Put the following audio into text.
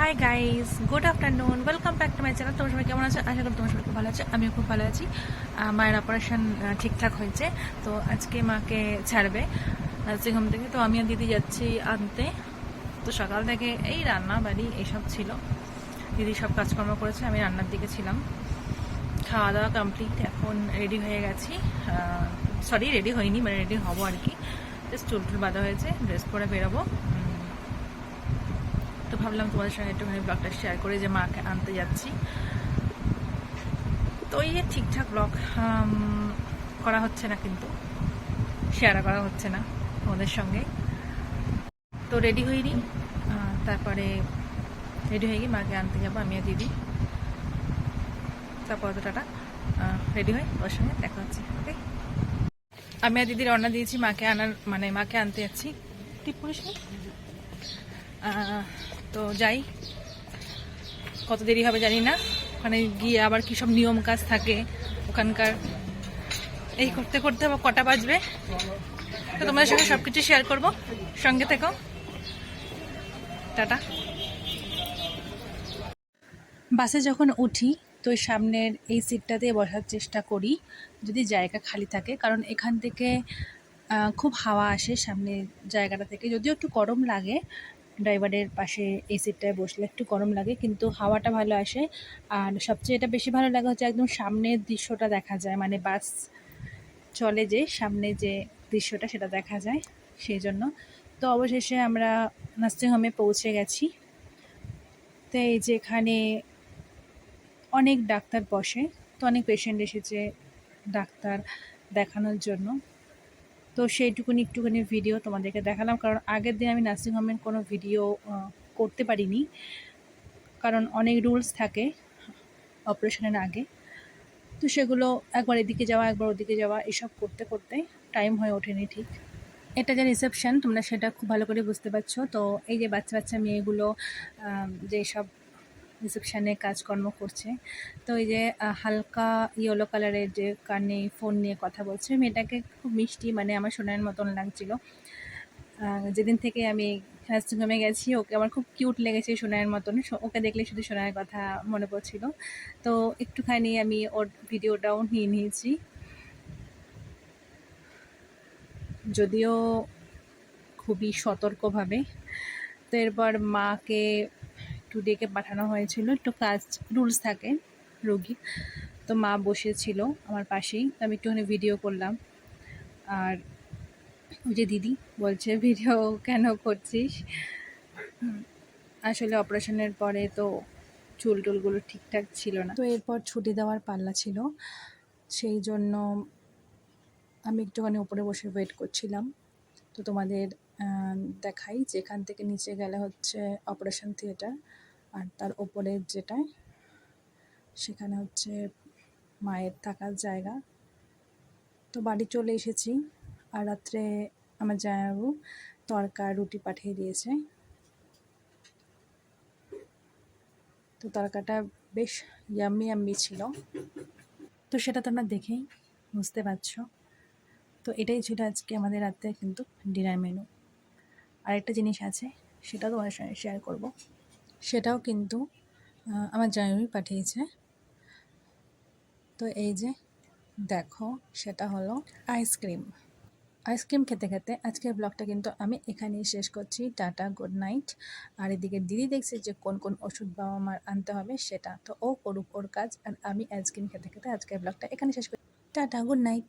Hi guys good afternoon welcome back to my channel তোমার সবাই কেমন আছো? আশা করি তোমার সবাই খুব ভালো আছে। আমিও খুব ভালো আছি। মায়ের অপারেশন ঠিকঠাক হয়েছে। তো আজকে মাকে ছাড়বে নার্সিং হোম থেকে। তো আমি আর দিদি যাচ্ছি আনতে। তো সকাল থেকে এই রান্না বাড়ি এইসব ছিল। দিদি সব কাজকর্ম করেছে, আমি রান্নার দিকে ছিলাম। খাওয়া দাওয়া কমপ্লিট এখন রেডি হয়ে গেছি। সরি রেডি হয়নি মানে রেডি হব আর কি। জাস্ট চুল টুল বাঁধা হয়েছে ড্রেস পরে বেরোবো। তো ভাবলাম তোমাদের সঙ্গে একটুখানি ব্লগটা শেয়ার করে যে মাকে আনতে যাচ্ছি। তো এই ঠিকঠাক ব্লগ করা হচ্ছে না কিন্তু। শেয়ার করা হচ্ছে না তোমাদের সঙ্গে। তো রেডি হইনি। তারপরে রেডি হয়ে গিয়ে মাকে আনতে যাব, আমি আর দিদি। তারপর তো টাটা। রেডি হয়ে ওর সঙ্গে দেখা হচ্ছে ওকে আমি আর দিদি রওনা দিয়েছি মাকে আনার মানে মাকে আনতে যাচ্ছি। টিপ করিস তো যাই। কত দেরি হবে জানি না। ওখানে গিয়ে আবার কি সব নিয়ম কাজ থাকে ওখানকার। এই করতে করতে আবার কটা বাজবে। তো তোমাদের সঙ্গে সব কিছু শেয়ার করব। সঙ্গে থেকো। টাটা। বাসে যখন উঠি, তো সামনের এই সিটটাতে বসার চেষ্টা করি, যদি জায়গা খালি থাকে। কারণ এখান থেকে খুব হাওয়া আসে সামনের জায়গাটা থেকে। যদিও একটু গরম লাগে ড্রাইভারের পাশে এই সিটটায় বসলে একটু গরম লাগে, কিন্তু হাওয়াটা ভালো আসে। আর সবচেয়ে এটা বেশি ভালো লাগে হচ্ছে একদম সামনের দৃশ্যটা দেখা যায় মানে বাস চলে যে সামনে যে দৃশ্যটা সেটা দেখা যায় সেই জন্য। তো অবশেষে আমরা নার্সিং হোমে পৌঁছে গেছি। তো এই যে এখানে অনেক ডাক্তার বসে, তো অনেক পেশেন্ট এসেছে ডাক্তার দেখানোর জন্য। তো সেইটুকুনি একটুখানি ভিডিও তোমাদেরকে দেখালাম। কারণ আগের দিন আমি নার্সিংহোমের কোনো ভিডিও করতে পারিনি। কারণ অনেক রুলস থাকে অপারেশনের আগে। তো সেগুলো একবার এদিকে যাওয়া একবার ওদিকে যাওয়া এসব করতে করতে টাইম হয়ে ওঠেনি ঠিক। এটা যে রিসেপশন তোমরা সেটা খুব ভালো করে বুঝতে পারছ। তো এই যে বাচ্চা বাচ্চা মেয়েগুলো আম, যে সব রিসেপশানে কাজকর্ম করছে। তো এই যে হালকা ইয়েলো কালারের যে কানে ফোন নিয়ে কথা বলছে, মেয়েটাকে খুব মিষ্টি মানে আমার সোনার মতন লাগছিল। যেদিন থেকে আমি নার্সিংহোমে গেছি, ওকে আমার খুব কিউট লেগেছে সোনার মতন। ওকে দেখলে শুধু সোনার কথা মনে পড়ছিল। তো একটুখানি আমি ওর ভিডিওটাও নিয়ে নিয়েছি। যদিও খুবই সতর্কভাবে। তো এরপর মাকে একটু ডেকে পাঠানো হয়েছিল। একটু কাজ রুলস থাকে রোগী। তো মা বসেছিল আমার পাশেই। তো আমি একটুখানি ভিডিও করলাম। আর ওই যে দিদি বলছে ভিডিও কেন করছিস? আসলে অপারেশনের পরে তো চুল টুলগুলো ঠিকঠাক ছিল না। তো এরপর ছুটি দেওয়ার পাল্লা ছিল। সেই জন্য আমি একটুখানি উপরে বসে ওয়েট করছিলাম। তো তোমাদের দেখাই। যেখান থেকে নিচে গেলে হচ্ছে অপারেশন থিয়েটার আর তার ওপরের যেটায় সেখানে হচ্ছে মায়ের থাকার জায়গা। তো বাড়ি চলে এসেছি, আর রাত্রে আমার জামাইবাবু তরকা রুটি পাঠিয়ে দিয়েছে। তো তরকাটা বেশ ইয়াম্মি ইয়াম্মি ছিল। তো সেটা তোমরা দেখেই বুঝতে পারছ। তো এটাই ছিল আজকে আমাদের রাতে কিন্তু ডিনার মেনু আরেকটা জিনিস আছে, সেটাও তোমাদের সঙ্গে শেয়ার করব। সেটাও কিন্তু আমার জামাই পাঠিয়েছে। তো এই যে, দেখো, সেটা হলো আইসক্রিম আইসক্রিম খেতে খেতে আজকের ব্লগটা কিন্তু আমি এখানেই শেষ করছি। টাটা গুড নাইট আর এদিকে দিদি দেখছে যে কোন কোন ওষুধ বাবা মার আনতে হবে, সেটা তো ও করুক ওর কাজ। আর আমি আইসক্রিম খেতে খেতে আজকের ব্লগটা এখানে শেষ করছি টাটা গুড নাইট